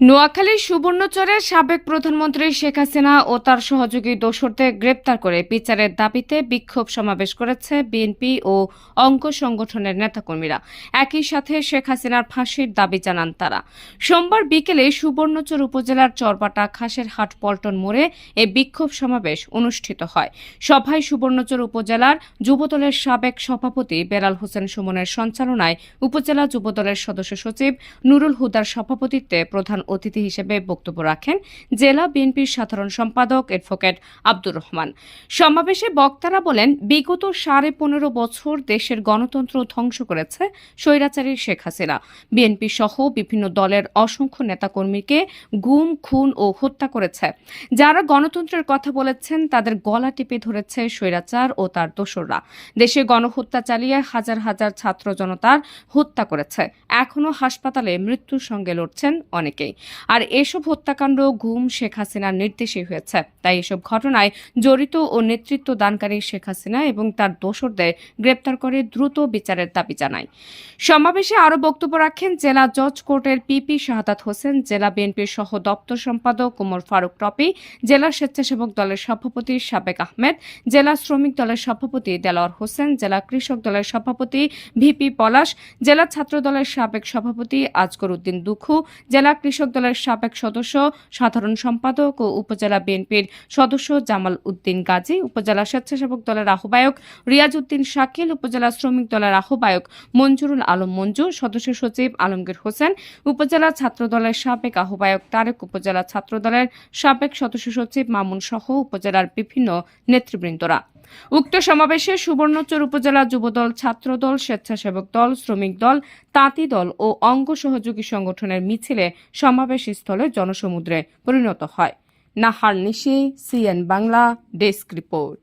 নোয়াখালীর সুবর্ণচরে সাবেক প্রধানমন্ত্রী শেখ হাসিনা ও তার সহযোগী দোসরদের গ্রেপ্তার করে বিচারের দাবিতে বিক্ষোভ সমাবেশ করেছে বিএনপি ও অঙ্ক সংগঠনের নেতাকর্মীরা। একই সাথে শেখ হাসিনার ফাঁসির দাবি জানান তারা। সোমবার বিকেলে সুবর্ণচর উপজেলার চরবাটা খাসের হাট পল্টন মোড়ে এ বিক্ষোভ সমাবেশ অনুষ্ঠিত হয়। সভায় সুবর্ণচর উপজেলার যুবদলের সাবেক সভাপতি বেলাল হোসেন সুমনের সঞ্চালনায় উপজেলা যুবদলের সদস্য সচিব নুরুল হুদার সভাপতিত্বে প্রধান অতিথি হিসেবে বক্তব্য রাখেন জেলা বিএনপির সাধারণ সম্পাদক অ্যাডভোকেট আব্দুর রহমান। সমাবেশে বক্তারা বলেন, বিগত সাড়ে পনেরো বছর দেশের গণতন্ত্র ধ্বংস করেছে স্বৈরাচারী শেখ হাসিনা। বিএনপি সহ বিভিন্ন দলের অসংখ্য নেতাকর্মীকে গুম, খুন ও হত্যা করেছে। যারা গণতন্ত্রের কথা বলেছেন, তাদের গলা টিপে ধরেছে স্বৈরাচার ও তার দোসররা। দেশে গণহত্যা চালিয়ে হাজার হাজার ছাত্র জনতার হত্যা করেছে। এখনও হাসপাতালে মৃত্যুর সঙ্গে লড়ছেন অনেকেই। আর এসব হত্যাকাণ্ড ঘুম শেখ হাসিনার নির্দেশে হয়েছে। তাই এসব ঘটনায় জড়িত ও নেতৃত্ব দানকারী শেখ হাসিনা এবং তার দোসরদের গ্রেপ্তার করে দ্রুত বিচারের দাবি জানায়। সমাবেশে আরও বক্তব্য রাখেন জেলা জজ কোর্টের পিপি শাহাদাত হোসেন, জেলা বিএনপির সহ দপ্তর সম্পাদক ওমর ফারুক টপি, জেলা স্বেচ্ছাসেবক দলের সভাপতি সাবেক আহমেদ, জেলা শ্রমিক দলের সভাপতি দেলোয়ার হোসেন, জেলা কৃষক দলের সভাপতি ভিপি পলাশ, জেলা ছাত্র দলের সাবেক সভাপতি আজগর উদ্দিন দুখু, জেলা কৃষক দলের সাবেক সদস্য, সাধারণ সম্পাদক ও উপজেলা বিএনপির সদস্য জামাল উদ্দিন গাজী, উপজেলা স্বেচ্ছাসেবক দলের আহ্বায়ক রিয়াজ উদ্দিন শাকিল, উপজেলা শ্রমিক দলের আহ্বায়ক মঞ্জুরুল আলম মঞ্জু, সদস্য সচিব আলমগীর হোসেন, উপজেলা ছাত্র দলের সাবেক আহ্বায়ক তারেক, উপজেলা ছাত্র দলের সাবেক সদস্য সচিব মামুন সহ উপজেলার বিভিন্ন নেতৃবৃন্দরা। উক্ত সমাবেশে সুবর্ণচর উপজেলা যুবদল, ছাত্রদল, স্বেচ্ছাসেবক দল, শ্রমিক দল, তাঁতি দল ও অঙ্গ সহযোগী সংগঠনের মিছিলে সমাবেশ স্থলে জনসমুদ্রে পরিণত হয়। Nahar Nishi, CN Bangla, desk report.